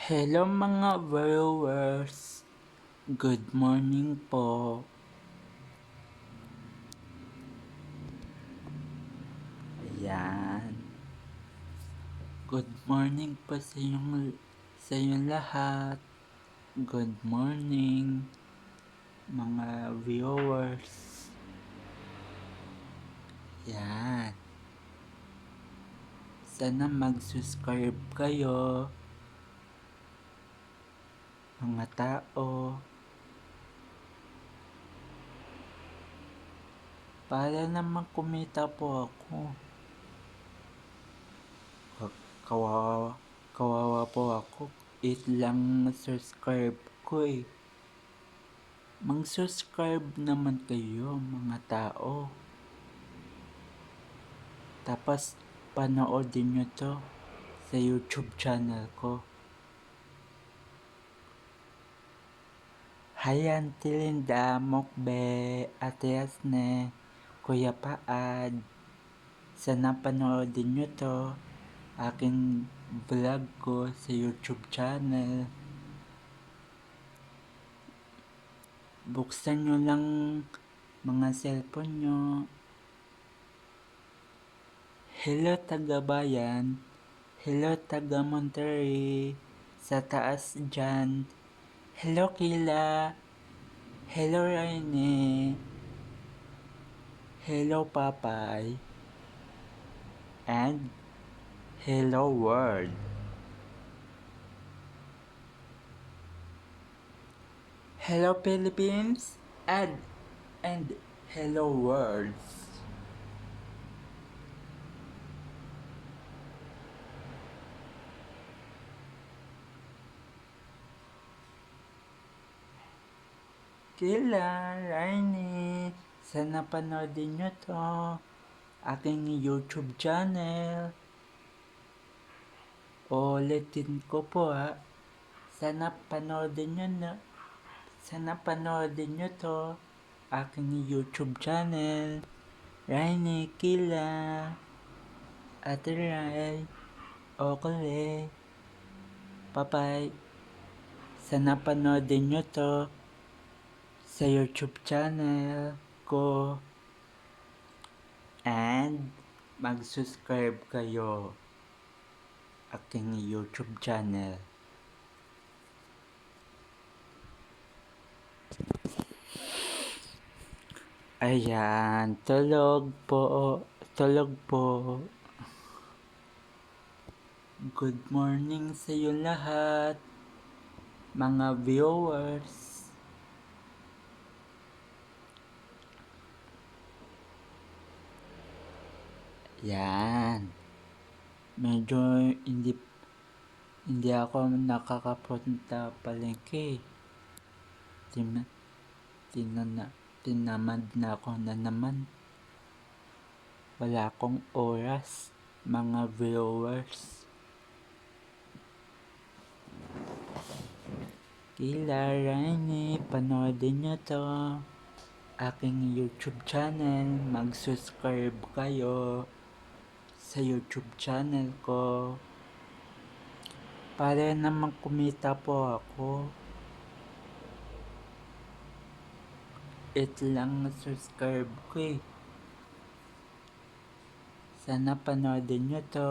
Hello mga viewers. Good morning po. Ayan. Good morning po sa inyong, sa inyong lahat. Good morning mga viewers. Yan. Sana mag-subscribe kayo mga tao. Para naman kumita po ako. Kawawa kawawa po ako. 8 lang subscribe ko eh. Mag subscribe naman kayo mga tao. Tapos panoodin nyo to sa youtube channel ko Hayan Tilinda, Mokbe, Ate Yasne, Kuya Paad. Sana panoodin nyo to. Aking vlog ko sa YouTube channel. Buksan nyo lang mga cellphone nyo. Hello taga-bayan. Hello taga Monterrey. Sa taas dyan. Hello Kila. Hello Raine. Hello Papay. And hello world. Hello Philippines and and hello world. Kila, Rainy, sana panoodin nyo to. Aking YouTube channel. Ulitin ko po ha. Sana panoodin nyo na. Sana panoodin nyo to. Aking YouTube channel. Rainy, Kila, Ate Ray, Okole, Papay. Sana panoodin nyo to sa YouTube channel ko. And mag-subscribe kayo aking YouTube channel. Ayan, tulog po, tulog po. Good morning sa iyo lahat, mga viewers. Yan. Medyo hindi hindi ako nakakapunta palengke. Tin tinan na tinamad na ako na naman. Wala akong oras, mga viewers. Kila Rainy, panoodin nyo to. Aking YouTube channel, mag-subscribe kayo sa YouTube channel ko. Para naman kumita po ako. It lang na subscribe ko eh. Sana panoodin nyo to.